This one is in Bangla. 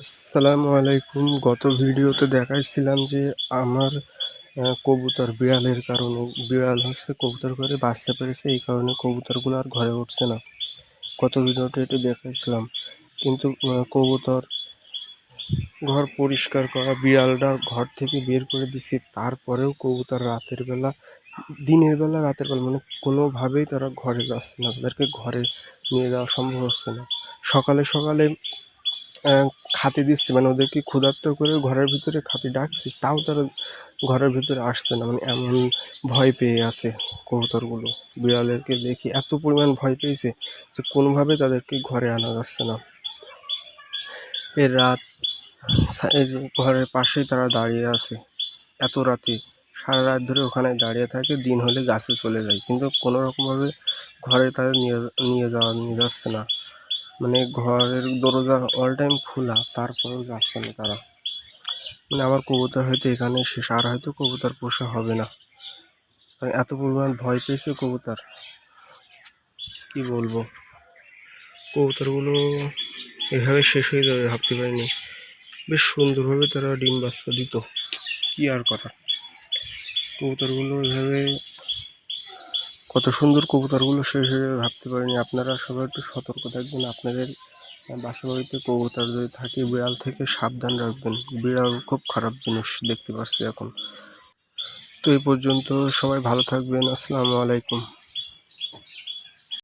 আসসালামু আলাইকুম। গত ভিডিওতে দেখাইছিলাম যে আমার কবুতর বিড়ালের কারণে, বিড়াল হচ্ছে কবুতর ঘরে বাচ্চা পেরেছে, এই কারণে কবুতরগুলো আর ঘরে উঠছে না। গত ভিডিওতে এটা দেখাইছিলাম। কিন্তু কবুতর ঘর পরিষ্কার করা, বিড়ালটা ঘর থেকে বের করে দিছি, তারপরেও কবুতর রাতের বেলা, দিনের বেলা, রাতের বেলা মানে কোনোভাবেই তারা ঘরে যাচ্ছে না। তাদেরকে ঘরে নিয়ে যাওয়া সম্ভব হচ্ছে না। সকালে সকালে খাতে দিচ্ছি মানে ওদেরকে ক্ষুধার্ত করে ঘরের ভিতরে খাতি ডাকছি, তাও তারা ঘরের ভিতরে আসছে না মানে এমন ভয় পেয়ে আছে কবুতরগুলো। বিড়ালেরকে দেখি এত পরিমাণ ভয় পেয়েছে যে কোনোভাবে তাদেরকে ঘরে আনা যাচ্ছে না। এর রাত ঘরের পাশেই তারা দাঁড়িয়ে আছে, এত রাতে। সারা রাত ধরে ওখানে দাঁড়িয়ে থাকে, দিন হলে গাছে চলে যায়, কিন্তু কোনো রকমভাবে ঘরে তাদের নিয়ে নিয়ে যাওয়া, নিয়ে যাচ্ছে না। মানে ঘরের দরজা অল টাইম খোলা, তারপরেও যাচ্ছে না তারা। মানে আমার কবুতর হয়তো এখানে শেষ, আর হয়তো কবুতর পোষা হবে না। মানে এত পরিমাণ ভয় পেয়েছে কবুতর। কি বলব? কবুতরগুলো এভাবে শেষ হয়ে যাবে ভাবতে পারিনি। বেশ সুন্দরভাবে তারা ডিম বাচ্চা দিত। কি আর কথা কবুতরগুলো এভাবে কত সুন্দর কবুতরগুলো শেষ যাবে ভাবতে পারিনি। আপনারা সবাই একটু সতর্ক থাকবেন, আপনাদের বাসা বাড়িতে কবুতর যদি থাকে, বিড়াল থেকে সাবধান রাখবেন। বিড়াল খুব খারাপ জিনিস দেখতে পাচ্ছি এখন। তো এই পর্যন্ত সবাই ভালো থাকবেন। আসসালামু আলাইকুম।